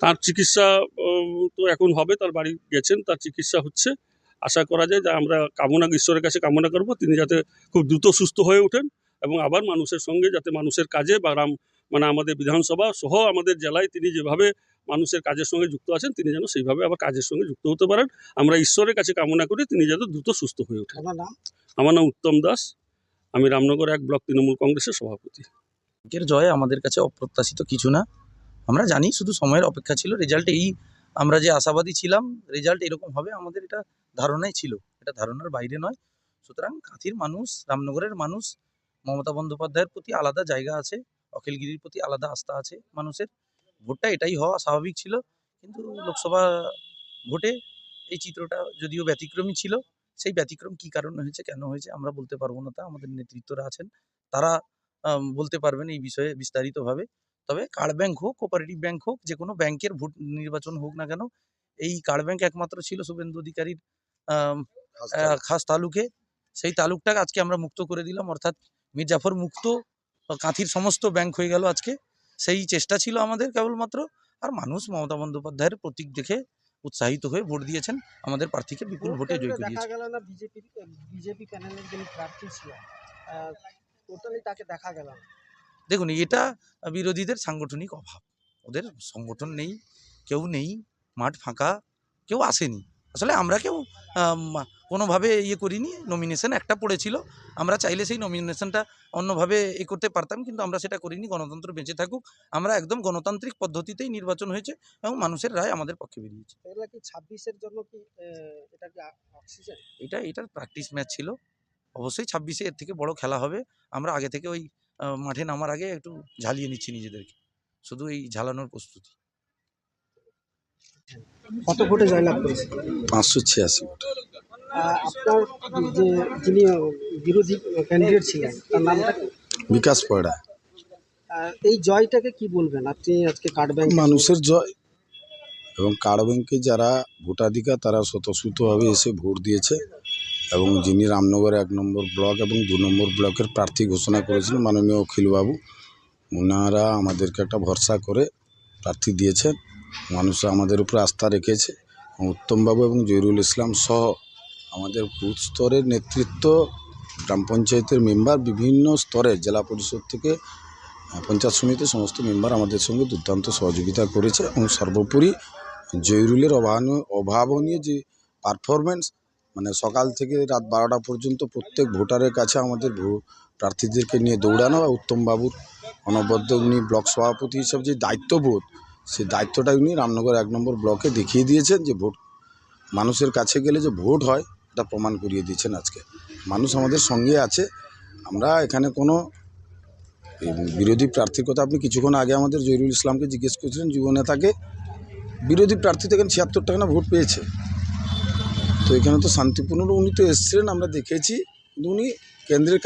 তার চিকিৎসা তো এখন হবে তার বাড়ি গেছেন তার চিকিৎসা হচ্ছে। আশা করা যায় যে আমরা কামনা ঈশ্বরের কাছে কামনা করব তিনি যাতে খুব দ্রুত সুস্থ হয়ে ওঠেন এবং আবার মানুষের সঙ্গে যাতে মানুষের কাজে বা রাম মানে আমাদের বিধানসভা সহ আমাদের জেলায় তিনি যেভাবে মানুষের কাজের সঙ্গে যুক্ত আছেন তিনি যেন সেইভাবে আবার কাজের সঙ্গে যুক্ত হতে পারেন। আমরা ঈশ্বরের কাছে কামনা করি তিনি যাতে দ্রুত সুস্থ হয়ে ওঠেন। আমার নাম উত্তম দাস। আমি রামনগর এক ব্লক তৃণমূল কংগ্রেসের সভাপতি। এর জয় আমাদের কাছে অপ্রত্যাশিত কিছু না। আমরা জানি শুধু সময়ের অপেক্ষা ছিল রেজাল্ট এই আমরা যে আশাবাদী ছিলাম রেজাল্ট এরকম হবে আমাদের এটা ধারণাই ছিল, এটা ধারণার বাইরে নয়। সুতরাং কাঁথির মানুষ, রামনগরের মানুষ, মমতা বন্দ্যোপাধ্যায়ের প্রতি আলাদা জায়গা আছে, অখিলগিরির প্রতি আলাদা আস্থা আছে মানুষের। ভোটটা এটাই হওয়া স্বাভাবিক ছিল, কিন্তু লোকসভা ভোটে এই চিত্রটা যদিও ব্যতিক্রমী ছিল, সেই ব্যতিক্রম কী কারণে হয়েছে, কেন হয়েছে আমরা বলতে পারব না, তা আমাদের নেতৃত্বরা আছেন। তারা বলতে পারবেন এই বিষয়ে বিস্তারিতভাবে। তবে কার্ড ব্যাংক হোক কোপারেটিভ ব্যাংক হোক যে কোনো ব্যাংকের ভোট নির্বাচন হোক না কেন এই কার্ড ব্যাংক একমাত্র ছিল শুভেন্দু অধিকারীর খাস তালুকে। সেই তালুকটাকে আজকে আমরা মুক্ত করে দিলাম অর্থাৎ মির্জাফর মুক্ত কাঁথির সমস্ত ব্যাংক হয়ে গেল আজকে। সেই চেষ্টা ছিল আমাদের কেবলমাত্র আর মানুষ মমতা বন্দ্যোপাধ্যায়ের প্রতীক দেখে উৎসাহিত হয়ে ভোট দিয়েছেন আমাদের প্রার্থীকে বিপুল ভোটে জয় করিয়েছে। বিজেপি বিজেপি প্যানেলের যিনি প্রার্থী ছিলেন টোটালি তাকে দেখা গেল। দেখুন এটা বিরোধীদের সাংগঠনিক অভাব। ওদের সংগঠন নেই কেউ নেই মাঠ ফাঁকা কেউ আসেনি। আসলে আমরা কেউ কোনোভাবে ইয়ে করিনি নমিনেশন একটা পড়েছিল। আমরা চাইলে সেই নমিনেশনটা অন্যভাবে এ করতে পারতাম কিন্তু আমরা সেটা করিনি গণতন্ত্র বেঁচে থাকুক। আমরা একদম গণতান্ত্রিক পদ্ধতিতেই নির্বাচন হয়েছে এবং মানুষের রায় আমাদের পক্ষে বেরিয়েছে। ছাব্বিশের জন্য কি এটা এটার প্র্যাকটিস ম্যাচ ছিল। অবশ্যই ছাব্বিশে এর থেকে বড় খেলা হবে। আমরা আগে থেকে ওই মাঠে নামার আগে একটু ঝালিয়ে নিচ্ছি নিজেদেরকে। শুধু এই ঝালানোর প্রস্তুতি। কত ভোটে জয়লাভ করেছে পাঁচশো ছিয়াশি আহ, আপনার যে যিনি বিরোধী ক্যান্ডিডেট ছিলেন তার নামটা বিকাশ আহ, এই জয়টাকে কি বলবেন? আপনি আজকে কার্ড ব্যাংক মানুষের জয়। এবং কার্ড ব্যাংকে যারা ভোটাধিকার তারা স্বতঃস্ফূর্তভাবে এসে ভোট দিয়েছে। এবং যিনি রামনগর এক নম্বর ব্লক এবং দু নম্বর ব্লকের প্রার্থী ঘোষণা করেছিলেন মাননীয় অখিলবাবু ওনারা আমাদেরকে একটা ভরসা করে প্রার্থী দিয়েছেন। মানুষ আমাদের উপরে আস্থা রেখেছে। উত্তমবাবু এবং জহিরুল ইসলাম সহ আমাদের বুথ স্তরের নেতৃত্ব, গ্রাম পঞ্চায়েতের মেম্বার, বিভিন্ন স্তরে জেলা পরিষদ থেকে পঞ্চায়েত সমিতির সমস্ত মেম্বার আমাদের সঙ্গে দুর্দান্ত সহযোগিতা করেছে। এবং সর্বোপরি অভাবনীয় অভাবনীয় যে পারফরমেন্স মানে সকাল থেকে রাত বারোটা পর্যন্ত প্রত্যেক ভোটারের কাছে আমাদের প্রার্থীদেরকে নিয়ে দৌড়ানো আর উত্তমবাবুর অনবদ্য উনি ব্লক সভাপতি হিসাবে যে দায়িত্ববোধ সেই দায়িত্বটা উনি রামনগর এক নম্বর ব্লকে দেখিয়ে দিয়েছেন যে ভোট, মানুষের কাছে গেলে যে ভোট হয়, এটা প্রমাণ করিয়ে দিয়েছেন আজকে। মানুষ আমাদের সঙ্গে আছে। আমরা এখানে কোনো বিরোধী প্রার্থীর কথা আপনি কিছুক্ষণ আগে আমাদের জহিরুল ইসলামকে জিজ্ঞেস করেছিলেন, যুব নেতাকে, বিরোধী প্রার্থী থেকে ছিয়াত্তর টাকা না ভোট পেয়েছে। তো এখানে তো শান্তিপূর্ণ উনি তো এসছিলেন আমরা দেখেছি। উনি কেন্দ্রের